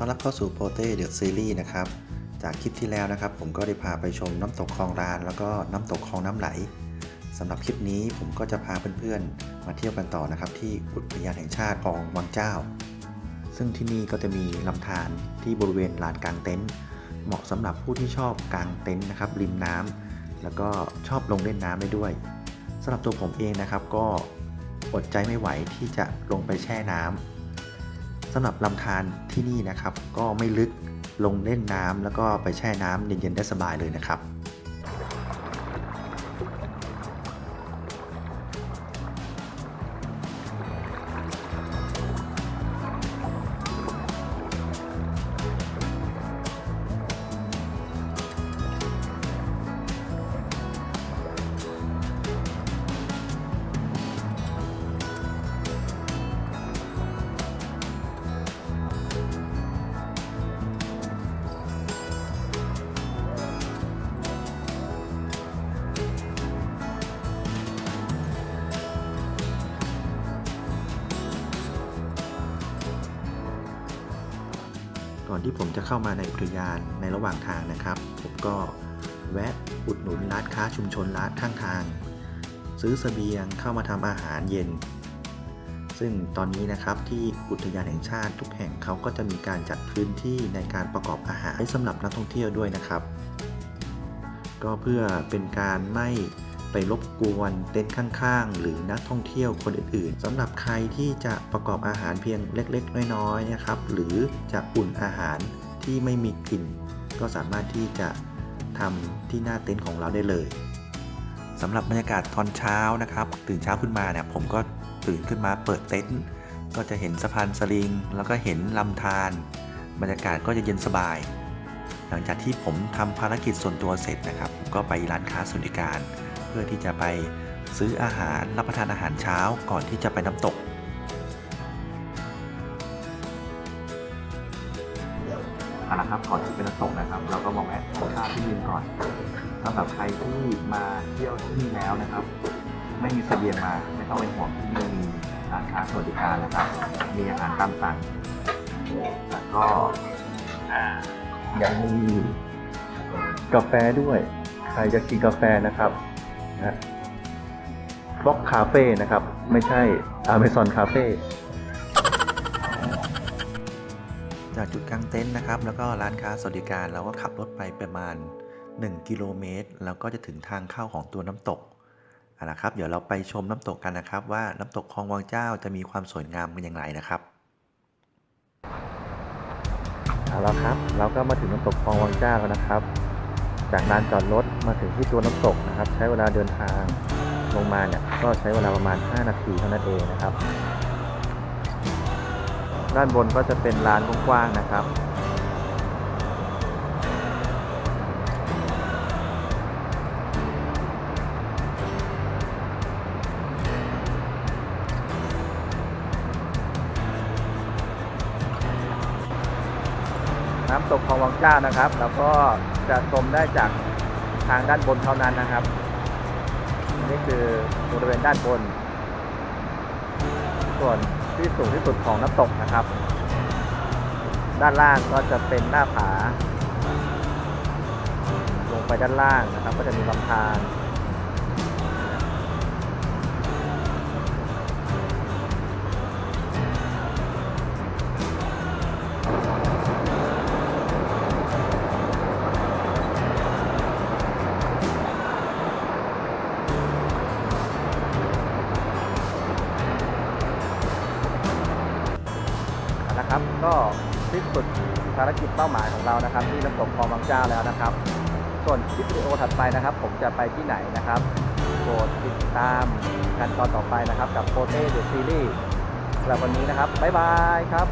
ต้อนรับเข้าสู่โปเต้เดอะซีรีส์นะครับ จากคลิปที่แล้วนะครับ ผมก็ได้พาไปชมน้ำตกคลองลาน แล้วก็น้ำตกคลองน้ำไหลสำหรับคลิปนี้ผมก็จะพาเพื่อนๆ มาเที่ยวกันต่อนะครับ ที่อุทยานแห่งชาติคลองวังเจ้า ซึ่งที่นี่ก็จะมีลำธารที่บริเวณลานกลางเต็นท์เหมาะสำหรับผู้ที่ชอบกางเต็นท์นะครับริมน้ำแล้วก็ชอบลงเล่นน้ำได้ด้วยสำหรับตัวผมเองนะครับก็อดใจไม่ไหวที่จะลงไปแช่น้ำ สำหรับลำธารที่นี่นะครับ ก็ไม่ลึกลงเล่นน้ำแล้วก็ไปแช่น้ำเย็นๆได้สบายเลยนะครับ ก่อนที่ผมจะเข้ามาในอุทยานในระหว่างทางนะครับ ผมก็แวะอุดหนุนร้านค้าชุมชนร้านข้างทาง ซื้อสเสบียงเข้ามาทำอาหารเย็น ซึ่งตอนนี้นะครับที่อุทยานแห่งชาติทุกแห่งเขาก็จะมีการจัดพื้นที่ในการประกอบอาหารให้สำหรับนักท่องเที่ยวด้วยนะครับ ก็เพื่อเป็นการไม่ ไปรบกวนเต็นท์ข้างๆ หรือนักท่องเที่ยวคนอื่นๆสำหรับใครที่จะประกอบอาหารเพียงเล็กๆ น้อยๆนะครับ หรือจะอุ่นอาหารที่ไม่มีกลิ่น ก็สามารถที่จะทำที่หน้าเต็นท์ของเราได้เลยสำหรับบรรยากาศตอนเช้านะครับ ตื่นเช้าขึ้นมาเนี่ยผมก็ตื่นขึ้นมาเปิดเต็นท์ก็จะเห็นสะพานสลิง แล้วก็เห็นลำธารบรรยากาศก็จะเย็นสบาย หลังจากที่ผมทำภารกิจส่วนตัวเสร็จนะครับ ก็ไปร้านค้าสวัสดิการ เพื่อที่จะไปซื้ออาหารรับประทานอาหารเช้าก่อนที่จะไปน้ำตก เอาละครับก่อนที่ไปน้ำตกนะครับ เราก็มองแอดข้าวที่ยืนก่อนสำหรับใครที่มาเที่ยวที่นี่แล้วนะครับ ไม่มีเสบียงมาไม่ต้องเป็นห่วงที่นี่มีร้านค้าสวัสดิการนะครับ มีอาหารตามสั่งแล้วก็ยังมีกาแฟด้วย ใครจะกินกาแฟนะครับ นะฟล็อกคาเฟ่นะครับ ไม่ใช่ Amazon Cafe จากจุดกลางเต็นท์นะครับ แล้วก็ร้านค้าสวัสดิการเราก็ขับรถไปประมาณ 1 กิโลเมตร แล้วก็จะถึงทางเข้าของตัวน้ำตกเอาละครับ เดี๋ยวเราไปชมน้ำตกกันนะครับ ว่าน้ำตกคลองวังเจ้าจะมีความสวยงามเป็นอย่างไรนะครับเอาละครับ เราก็มาถึงน้ำตกคลองวังเจ้าแล้วนะครับ จากลานจอดรถมาถึงที่ตัวน้ำตกนะครับ ใช้เวลาเดินทางลงมาเนี่ยก็ใช้เวลาประมาณ 5 นาทีเท่านั้นเองนะครับ ด้านบนก็จะเป็นลานกว้างๆนะครับ น้ำตกคลองวังเจ้านะครับ แล้วก็จะชมได้จากทางด้านบนเท่านั้นนะครับ นี่คือบริเวณด้านบน ส่วนที่สูงที่สุดของน้ำตกนะครับ ด้านล่างก็จะเป็นหน้าผา ลงไปด้านล่างนะครับ ก็จะมีลำธาร นะครับ ก็สิ้นสุดภารกิจเป้าหมายของเรานะครับ ที่น้ำตกคลองบางเจ้าแล้วนะครับ ส่วนคลิปวิดีโอถัดไปนะครับ ผมจะไปที่ไหนนะครับโปรดติดตามกันตอนต่อไปนะครับ กับโปเต้เดอะซีรีส์สำหรับวันนี้นะครับบ๊ายบายครับ